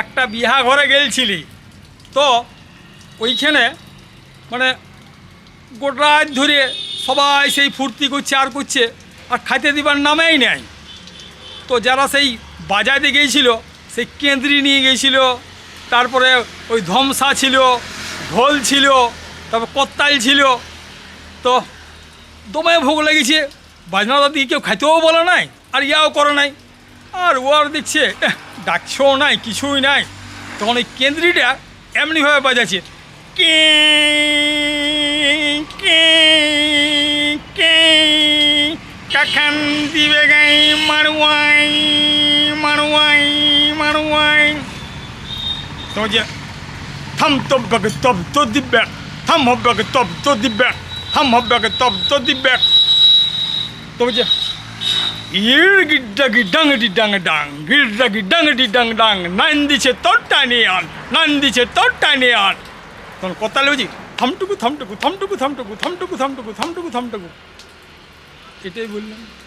একটা বিহা ঘরে গেলছিলি। তো ওইখানে মানে গোটা ধরে সবাই সেই ফুর্তি করছে, আর করছে, আর খাইতে দিবার নামেই নেয় তো যারা সেই বাজাইতে গিয়েছিল সেই কেন্দ্রি নিয়ে গিয়েছিল তারপরে ওই ধমসা ছিল, ঢোল ছিল, তারপর কত্তাল ছিল, তো দমে ভোগ লেগেছে। বাজনাটা দিয়ে কেউ খাইতেও বলে নাই, আর ইয়াও করে নাই। আর ও আর দেখছে ডাকছেও নাই, কিছুই নাই। তখন ওই কেন্দ্রিটা এমনিভাবে বাজাচ্ছে। কে কে কে। কাখান দিবে গাই মারুয়াই মারুয়াই মারুয়াই। তো যে, থাম তব্বাকে তব তো দিব্যাক থাম হব্বাকে তব তো দিব্যাক থাম হব্বাকে তব তো দিব্যাক তো যে ইর গিড্ডা গিড্ডাং ডি ডাং গিড্ডা গিড্ডাং ডিডাং ডাং নান দিছে তোরটা নিয়ে আন নান দিছে তোরটা নিয়ে আন তখন কথা বুঝি থামটুকু থামটুকু থামটুকু থামটুকু থামটুকু থামটুকু থামটুকু থামটুকু। এটাই বললাম।